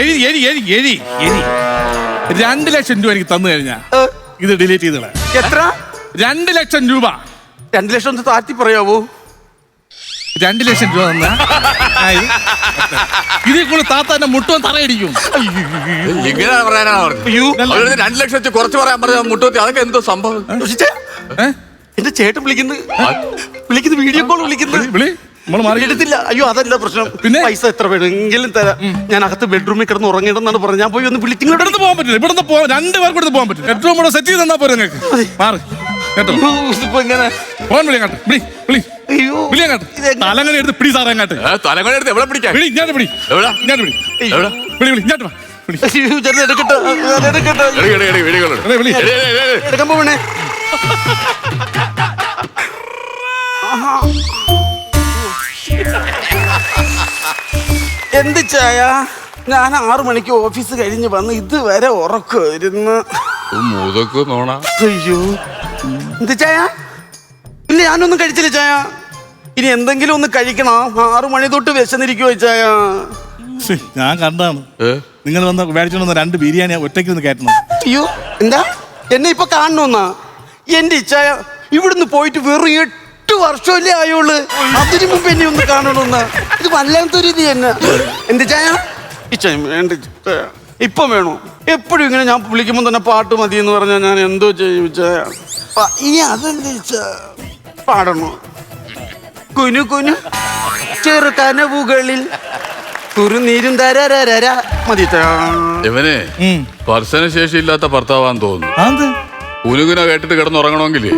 എഴി എഴി എഴി എഴി. എഴി. രണ്ട് ലക്ഷം രൂപ എനിക്ക് തന്നു കഴിഞ്ഞാ. ഇത് ഡിലീറ്റ് ചെയ്തോളെ. എത്ര? രണ്ട് ലക്ഷം രൂപ. രണ്ട് ലക്ഷം ഒന്ന് താറ്റി പറയാവോ? രണ്ട് ലക്ഷം രൂപ തന്ന. ഇതിൽ കൂടെ താത്താന്റെ മുട്ടും തറയടിക്കും. ഇങ്ങനെ പറയാനാണ് പറഞ്ഞത്. രണ്ട് ലക്ഷം വെച്ച് കുറച്ച് പറയാൻ പറഞ്ഞ മുട്ടോത്തി അതൊക്കെ എന്തോ സംഭവം? എന്റെ ചേട്ടൻ വിളിക്കുന്നു. വിളിക്കുന്നു വീഡിയോ കോൾ വിളിക്കുന്നു. എടുത്തില്ല അയ്യോ അതല്ല പ്രശ്നം. പിന്നെ? പൈസ എത്ര വേണമെങ്കിലും തരാം. ഞാൻ അകത്ത് ബെഡ്റൂമിൽ കിടന്ന് ഉറങ്ങിയിടെന്നാണ് പറഞ്ഞത്. ഞാൻ പോയി ഒന്ന് വിളിച്ചു ഇവിടുന്ന് പോകാൻ പറ്റില്ല. ഇവിടുന്ന് പോകാൻ രണ്ട് പേർക്ക് ഇവിടുന്ന് പോകാൻ പറ്റില്ല. ബെഡ്റൂം കൂടെ സെറ്റ് ചെയ്ത് തന്നാ പോരെ നിങ്ങൾക്ക്? മാറി. കേട്ടോ? ഇപ്പൊ ഇങ്ങനെ ഫോൺ വിളി അങ്ങോട്ട്. വിളി വിളി. അയ്യോ വിളി അങ്ങോട്ട്. ഇതെങ്ങനെ? തലങ്ങനെ എടുത്ത് പിടി സാറേ അങ്ങോട്ട്. തലകൊണ്ട എടുത്ത് എവിടെ പിടിക്കാൻ? വിളി ഇങ്ങോട്ട് പിടി എവിടാ? ഇങ്ങോട്ട് വിളി. എവിടെ? വിളി വിളി ഇങ്ങോട്ട് വാ. വിളി. അയ്യോ ചേട്ടൻ എടുക്കട്ടെ. ഞാൻ എടുക്കട്ടെ. എന്ത് ചായ? ഞാൻ ആറു മണിക്ക് ഓഫീസ് കഴിഞ്ഞ് വന്ന് ഇതുവരെ ഉറക്കുമായിരുന്നു. മുതക്ക് നോണ അയ്യോ. എന്ത് ചായ? ഇല്ല ഞാനൊന്നും കഴിച്ചില്ല ചായ. ഇനി എന്തെങ്കിലും ഒന്ന് കഴിക്കണം? ആറു മണി തൊട്ട് വിശന്നിരിക്കുവോ ചായ? ഞാൻ കണ്ടാണ്. നിങ്ങൾ വന്ന് മേടിച്ചോണ്ട് രണ്ട് ബിരിയാണി ഒറ്റയ്ക്ക് ഒന്ന് കയറ്റണം അയ്യോ എന്താ? എന്നെ ഇപ്പൊ കാണണമെന്നാ എന്റെ ഇച്ഛായ ഇവിടുന്ന് പോയിട്ട് വെറും എട്ട് വർഷമല്ലേ ആയുള്ളു. അതിനു മുമ്പ് എന്നെ ഒന്ന് കാണണമെന്ന്. ഇത് വല്ലാത്തൊരു ഇത് തന്നെ. എന്ത് ചായ? ഇച്ഛായ വേണ്ട ഇച്ഛായ. ഇപ്പം വേണോ? എപ്പോഴും ഇങ്ങനെ ഞാൻ വിളിക്കുമ്പോൾ തന്നെ പാട്ട് മതി എന്ന് പറഞ്ഞാൽ ഞാൻ എന്തോ ചെയ്യും ചായ. ഇനി ഇച്ഛായ പാടണോ? കുനു കുനു. ചെറുകനവുകളിൽ കുറുനീരും തരരര മതി ഇവനെ ഉം. സ്പർശന ശേഷി ഇല്ലാത്ത ഭർത്താവാന്ന് തോന്നുന്നു? കുനുകുന കേട്ടിട്ട് കിടന്നുറങ്ങണമെങ്കിലേ.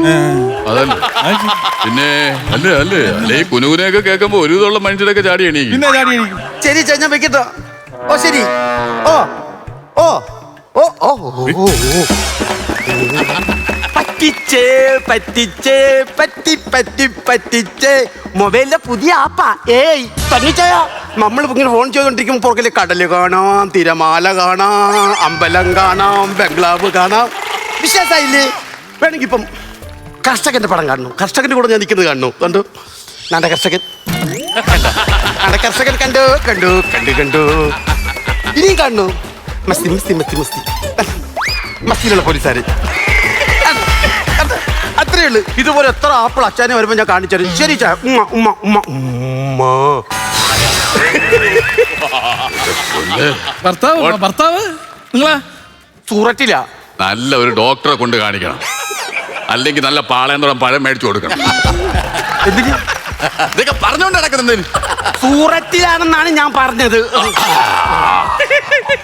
അതല്ലേ. അതല്ല പിന്നെ അല്ലേ അല്ലേ. അല്ലേ ഈ കുനുകുനയൊക്കെ കേൾക്കുമ്പോ ഒരു വിധമുള്ള മനുഷ്യരൊക്കെ ചാടി എണീക്കും. പിന്നെ ചാടി എനിക്ക് ശരി ചാ, ഞാൻ വെക്കട്ടോ. ഓ ശരി. ഓ ഓ ഓ ഓ ഓ, ഓ, ഓ. പറ്റിച്ചേ പറ്റിച്ചേ പറ്റി പറ്റി പറ്റിച്ചേ. മൊബൈലിന്റെ പുതിയ ആപ്പാ. ഏയ് തന്നിച്ചയാ. നമ്മൾ ഇങ്ങനെ ഫോൺ ചെയ്തോണ്ടിരിക്കുമ്പോൾ പുറകിൽ കടൽ കാണാം തിരമാല കാണാം അമ്പലം കാണാം ബംഗ്ലാവ് കാണാം. വിശ്വാസായില്ലേ വേണമെങ്കിൽ ഇപ്പം കർഷകന്റെ പടം കാണുന്നു കർഷകന്റെ കൂടെ ഞാൻ നിൽക്കുന്നത് കാണുന്നു കണ്ടു? നാണ്ട കർഷകൻ. നാണ്ട കർഷകൻ കണ്ടു? കണ്ടു? കണ്ടു കണ്ടു. ഇനിയും കാണുന്നു മസ്തി മസ്തി മസ്തി മസ്തി. മസ്തിയിലുള്ള പോലീസാര്. അത്രേ ഉള്ളു. ഇതുപോലെ എത്ര ആപ്പിൾ അച്ഛനെ വരുമ്പോൾ ഞാൻ കാണിച്ചു തരും. ശരി ചാ. ഉമ്മ ഉമ്മ ഉമ്മ ഉമ്മ. ഭർത്താവ് ഭർത്താവ്? നിങ്ങളാ? സൂററ്റില്ല നല്ല ഒരു ഡോക്ടറെ കൊണ്ട് കാണിക്കണം അല്ലെങ്കിൽ നല്ല പാളയന്തോളം പഴം മേടിച്ചു കൊടുക്കണം ഇതൊക്കെ പറഞ്ഞുകൊണ്ട് നടക്കുന്നത് സൂറത്തിലാണെന്നാണ് ഞാൻ പറഞ്ഞത്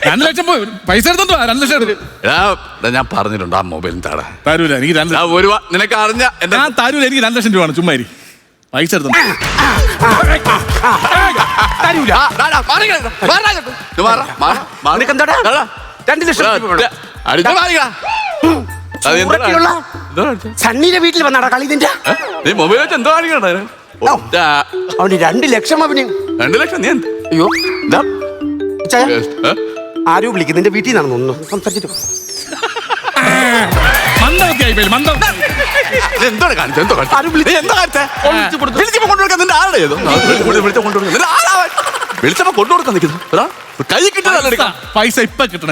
രണ്ട് ലക്ഷം പോയി പൈസ എടുത്തോ രണ്ടു ലക്ഷം എടുത്തു എടാ എടാ, ഞാൻ പറഞ്ഞിട്ടുണ്ട് ആ മൊബൈലിൽ താടാ തരൂല എനിക്ക് രണ്ട് ലക്ഷം ഒരു വാ- നിനക്ക് അറിഞ്ഞ എന്റെ ഞാൻ തരൂല എനിക്ക് രണ്ട് ലക്ഷം രൂപയാണ് ചുമ്മാരി പൈസ എടുത്തോ തരൂല ആ, ഡാ, ഡാ, മാറി കിടക്ക്. മാറാ അങ്ങോട്ട്. ഇത് മാറാ, മാറാ, മാറാ. നിനക്ക് എന്താടാ? ഡാ, ഡാ. രണ്ട് ലക്ഷം ഡാ, രൂപ വേണം. സൂററ്റിലുള്ള എന്തോ അടിച്ചേ? സണ്ണിയുടെ വീട്ടിൽ വന്നാടാ കളി നിന്റെ. നീ മൊബൈൽ വെച്ച് എന്തോ കാണിക്കണ്ട ഓ. അവന് രണ്ട് ലക്ഷം അവന്. രണ്ട് ലക്ഷം നീ അയ്യോ. ഇതാ. ആരോ വിളിക്കും നിന്റെ വീട്ടിൽ നിന്നാണ് ഒന്ന് സംസാരിച്ചിട്ട്? ആരും വിളിച്ചു. നീ എന്താ കാണിച്ചേ? വിളിച്ചു കൊടുത്തു. വിളിച്ചപ്പോ വിളിച്ചപ്പോ കൊണ്ടുകൊടുക്കാൻ. നിൽക്കുന്നു. കൈ എടുക്കാം പൈസ ഇപ്പൊ കിട്ടണ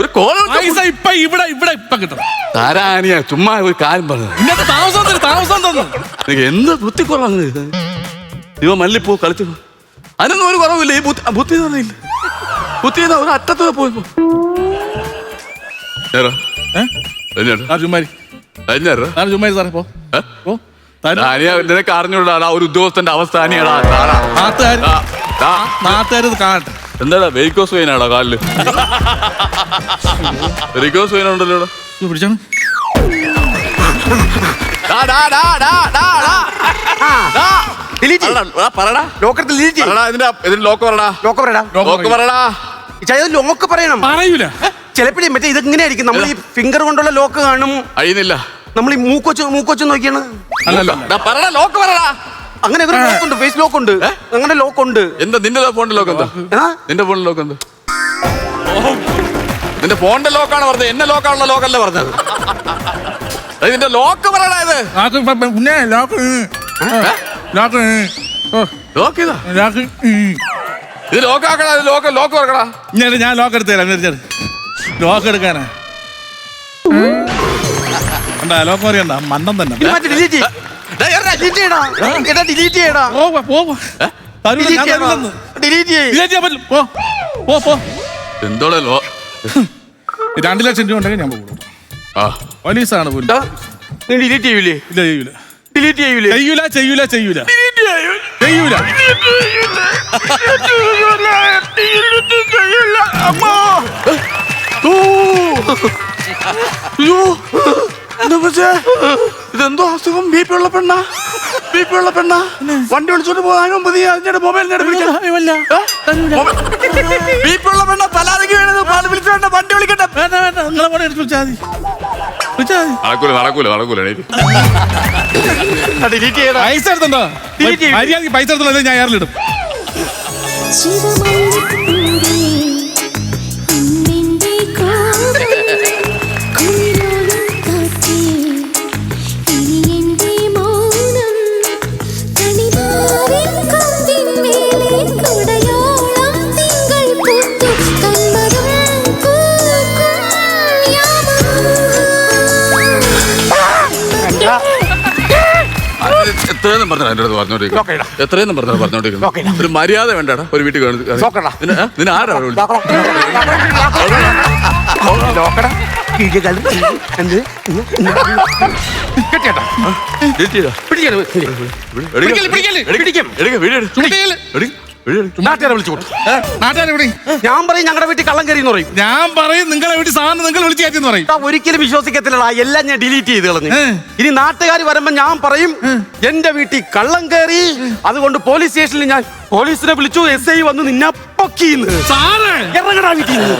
ഒരു കോല പൈസ ഇപ്പൊ ഇവിടെ ഇവിടെ ഇപ്പൊ കിട്ടണം. താരാനിയ ചുമ്മാ ഒരു കാര്യം പറഞ്ഞു ഇന്നത്തെ താമസം തരും താമസം തന്നു. എന്ത് ബുദ്ധി കുറവാണ് ഇത്? ഇവ മല്ലിപ്പോ കളിച്ചു. അതിനൊന്നും ഒരു കുറവില്ല ഈ ബുദ്ധി ബുദ്ധി തന്നില്ല ബുദ്ധി ഒരു അറ്റത്ത് പോയി നിനക്ക് അറിഞ്ഞൂടാ ഒരു ഉദ്യോഗസ്ഥന്റെ അവസ്ഥ അനിയടാ താടാ. നാട്ടുകാര് ആ, ആ. ഇത് കാണട്ടെ എന്താടാ വെരിക്കോസ് വെയിനാടാ കാലിൽ വെരിക്കോസ് വെയിൻ ഉണ്ടല്ലോ ഇവിടെ. ഇത് പിടിച്ചാണ് ഡാ, ഡാ, ഡാ, ഡാ, ഡാ, ഡാ. ആ, ഡാ. delete ചെയ്യ്. പറടാ, ഡാ, പറടാ ലോക്കർ delete ചെയ്യ്. പറടാ ഇതിന്റെ ഇതിന് ലോക്ക് പറടാ ലോക്ക് പറയടാ ലോക്ക് പറടാ ചായ ലോക്ക് പറയണം പറയൂല ചിലപ്പോഴേ മറ്റേ ഇതെങ്ങനെ ആയിരിക്കും നമ്മൾ ഈ ഫിംഗർ കൊണ്ടുള്ള ലോക്ക് കാണും അഴിയുന്നില്ല നമ്മൾ ഈ മൂക്കൊച്ച് മൂക്കൊച്ച് നോക്കിയാണ് അല്ലല്ലോ ഡാ, പറടാ ലോക്ക് പറടാ അങ്ങനെ ഒരു ലോക്ക് ഉണ്ട് ഫേസ് ലോക്ക് ഉണ്ട്. അങ്ങനെ ലോക്ക് ഉണ്ട്. എന്താ നിന്റെ ഫോണിന്റെ ലോക്ക് എന്താ? നിന്റെ ഫോണിന്റെ ലോക്ക് എന്താ? നിന്റെ ഫോണിന്റെ ലോക്കാണ് പറഞ്ഞത്. എന്നെ ലോക്കാണുള്ള ലോക്കല്ല പറഞ്ഞത്? നിന്റെ ലോക്ക് പറടാ ഇത്. പിന്നെ ലോക്ക് ലോക്ക് ലോക്ക് ഇതാ ലോക്ക് ഇത് ലോക്ക് ആക്കടാ ഇത് ലോക്ക് ലോക്ക് തുറക്കടാ. ഞാൻ ഞാൻ ലോക്ക് എടുത്തു തരാം ഇങ്ങട്. ലോക്ക് എടുക്കാനാ. കണ്ടാ ലോക്ക് പറയണ്ട മണ്ടം തന്നെ. ഡിലീറ്റ് ഡിലീറ്റ് ചെയ്യടാ. ഡിലീറ്റ് ചെയ്യടാ. പോ പോ, പോ പോ. തരൂല, ഞാൻ തരൂലെന്ന്. ഡിലീറ്റ് ചെയ്യ്. ഡിലീറ്റ് ചെയ്യാൻ പോ. പോ പോ. രണ്ട് ലക്ഷം രൂപ ഉണ്ടെങ്കിൽ ഞാൻ പോകും. ആ. പോലീസാണ് ഡിലീറ്റ് ചെയ്യൂലേ? ഇല്ല ചെയ്യൂല. ഡിലീറ്റ് ചെയ്യൂലേ? ചെയ്യൂല ചെയ്യൂല ചെയ്യൂല. ചെയ്യൂല. എന്താ പറ്റേ ഇതെന്തോ അസുഖം? ബി പി ഉള്ള പെണ്ണാ? ബി പി ഉള്ള പെണ്ണാ? വണ്ടി വിളിച്ചോണ്ട് പോകാനും മതി. അതിന്റെ മൊബൈൽ ബി പി ഉള്ള പെണ്ണ തലാരക്ക് വീണത്. പാൽ വിളിച്ചോണ്ട് വണ്ടി വിളിക്കട്ടെ. വേണ്ട വേണ്ട. നിങ്ങളെ കൂടെ എടുത്ത് വിളിച്ചാൽ മതി. വിളിച്ചാൽ മതി. നടക്കൂല നടക്കൂല നടക്കൂല ഡിലീറ്റ് ചെയ്യടാ. പൈസ. മര്യാദയ്ക്ക് പൈസ എടുത്തുണ്ടോ ഞാൻ എയറിലിടും എത്രയെന്നും പറഞ്ഞാ എന്റെ അടുത്ത് പറഞ്ഞോണ്ടിരിക്കും. എത്രയെന്നും പറഞ്ഞാ പറഞ്ഞോണ്ടിരിക്കും. ഒരു മര്യാദ വേണ്ടടാ ഒരു വീട്ടിൽ. നിന്നെ- ആരാ വിളിച്ചത്? നാട്ടുകാരെ വിളിച്ചു കൂട്ടും നാട്ടുകാരെ ഞാൻ പറയും ഞങ്ങളുടെ വീട്ടിൽ കള്ളം കയറി എന്ന് പറയും. ഞാൻ പറയും നിങ്ങളെ വീട്ടിൽ സാധനം നിങ്ങൾ വിളിച്ച് കയറ്റിന്ന് പറയും. ഇതാ ഒരിക്കലും വിശ്വസിക്കത്തില്ലടാ എല്ലാം ഞാൻ ഡിലീറ്റ് ചെയ്ത് കളഞ്ഞു. ഇനി നാട്ടുകാർ വരുമ്പോ ഞാൻ പറയും എന്റെ വീട്ടിൽ കള്ളം കയറി അതുകൊണ്ട് പോലീസ് സ്റ്റേഷനിൽ ഞാൻ പോലീസിനെ വിളിച്ചു എസ് ഐ വന്ന് നിന്നെ പൊക്കിന്ന് സാറേ! ഇറങ്ങടാ വീട്ടിൽ നിന്ന്.